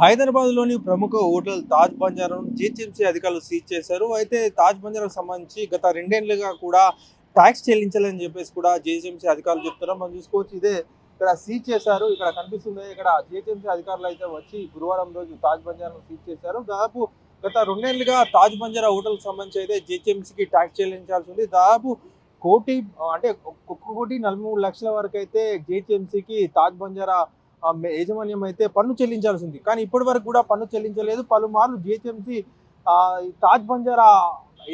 హైదరాబాద్లోని ప్రముఖ హోటల్ తాజ్ బంజారాను జీహెచ్ఎంసీ అధికారులు సీజ్ చేశారు. అయితే తాజ్ బంజారాకు సంబంధించి గత రెండేళ్ళుగా కూడా ట్యాక్స్ చెల్లించాలని చెప్పేసి కూడా జీహెచ్ఎంసీ అధికారులు చెప్తున్నారు. మనం చూసుకోవచ్చు ఇదే ఇక్కడ సీజ్ చేశారు. ఇక్కడ కనిపిస్తుంది ఇక్కడ జీహెచ్ఎంసీ అధికారులు అయితే వచ్చి గురువారం రోజు తాజ్ బంజారాను సీజ్ చేశారు. దాదాపు గత రెండేళ్ళుగా తాజ్ బంజారా హోటల్ సంబంధించి అయితే జీహెచ్ఎంసీకి ట్యాక్స్ చెల్లించాల్సి ఉంది. దాదాపు కోటి అంటే ఒక్క కోటి నలభై మూడు లక్షల వరకు అయితే జీహెచ్ఎంసీకి తాజ్ బంజారా యాజమాన్యం అయితే పన్ను చెల్లించాల్సి ఉంది కానీ ఇప్పటి వరకు కూడా పన్ను చెల్లించలేదు. పలుమార్లు జిహెచ్ఎంసీ తాజ్ బంజారా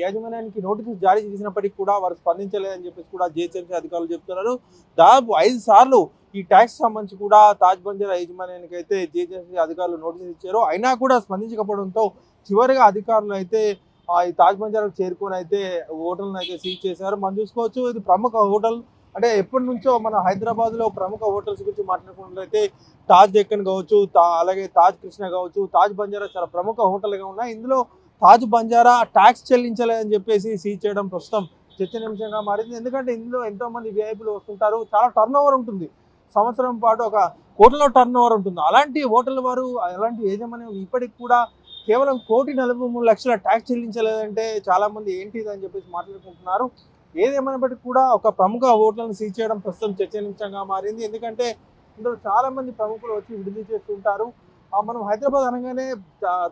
యాజమాన్యానికి నోటీసులు జారీ చేసినప్పటికీ కూడా వారు స్పందించలేదని చెప్పేసి కూడా జిహెచ్ఎంసీ అధికారులు చెప్తున్నారు. దాదాపు ఐదు సార్లు ఈ ట్యాక్స్ సంబంధించి కూడా తాజ్ బంజారా యాజమాన్యానికి అయితే జిహెచ్ఎంసీ అధికారులు నోటీసులు ఇచ్చారు. అయినా కూడా స్పందించకపోవడంతో చివరిగా అధికారులు అయితే ఈ తాజ్ బంజారాకు చేరుకొని అయితే హోటల్ని అయితే సీజ్ చేశారు. మనం చూసుకోవచ్చు ఇది ప్రముఖ హోటల్ అంటే ఎప్పటి నుంచో మన హైదరాబాద్లో ప్రముఖ హోటల్స్ గురించి మాట్లాడుకున్నట్లయితే తాజ్ డెక్కన్ కావచ్చు అలాగే తాజ్ కృష్ణ కావచ్చు తాజ్ బంజారా చాలా ప్రముఖ హోటల్గా ఉన్నాయి. ఇందులో తాజ్ బంజారా ట్యాక్స్ చెల్లించలేదని చెప్పేసి సీజ్ చేయడం ప్రస్తుతం చర్చనీయాంశంగా మారింది. ఎందుకంటే ఇందులో ఎంతో మంది విఐపీలు వస్తుంటారు చాలా టర్న్ ఓవర్ ఉంటుంది. సంవత్సరం పాటు ఒక కోట్లలో టర్న్ ఓవర్ ఉంటుంది. అలాంటి హోటల్ వారు అలాంటి యజమాని ఇప్పటికి కూడా కేవలం కోటి నలభై మూడు లక్షల ట్యాక్స్ చెల్లించలేదంటే చాలామంది ఏంటిది అని చెప్పేసి మాట్లాడుకుంటున్నారు. ఏదేమైనప్పటికీ కూడా ఒక ప్రముఖ ఓట్లను సీజ్ చేయడం ప్రస్తుతం చర్చనీయాంశంగా మారింది. ఎందుకంటే ఇందులో చాలా మంది ప్రముఖులు వచ్చి విడుదల చేస్తుంటారు. మనం హైదరాబాద్ అనగానే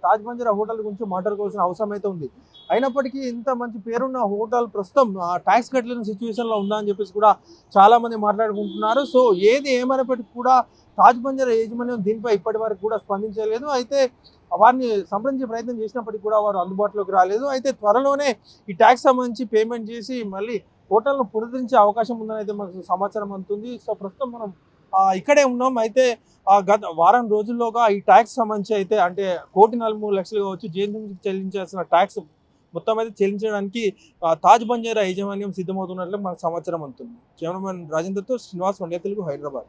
తాజ్ మంజరా హోటల్ గురించి మాట్లాడుకోవాల్సిన అవసరం అయితే ఉంది. అయినప్పటికీ ఇంత మంచి పేరున్న హోటల్ ప్రస్తుతం ట్యాక్స్ కట్టలేని సిచ్యువేషన్లో ఉందా అని చెప్పేసి కూడా చాలామంది మాట్లాడుకుంటున్నారు. సో ఏది ఏమైనప్పటికీ కూడా తాజ్ మంజరా యాజమాన్యం దీనిపై ఇప్పటి వరకు కూడా స్పందించలేదు. అయితే వారిని సంప్రదించే ప్రయత్నం చేసినప్పటికీ కూడా వారు అందుబాటులోకి రాలేదు. అయితే త్వరలోనే ఈ ట్యాక్స్ సంబంధించి పేమెంట్ చేసి మళ్ళీ హోటల్ను పునరుద్ధరించే అవకాశం ఉందని అయితే మనకు సమాచారం అందుతుంది. సో ప్రస్తుతం మనం ఇక్కడే ఉన్నాం. అయితే గత వారం రోజుల్లోగా ఈ ట్యాక్స్ సంబంధించి అయితే అంటే కోటి నలభై మూడు లక్షలు కావచ్చు జేఎన్ఎంసీకి చెల్లించాల్సిన ట్యాక్స్ మొత్తం అయితే చెల్లించడానికి తాజ్ బంజారా యాజమాన్యం సిద్ధమవుతున్నట్లు మనకు సమాచారం అందుతుంది. కెమెరామెన్ రాజేంద్రతో శ్రీనివాస్ వండే తెలుగు హైదరాబాద్.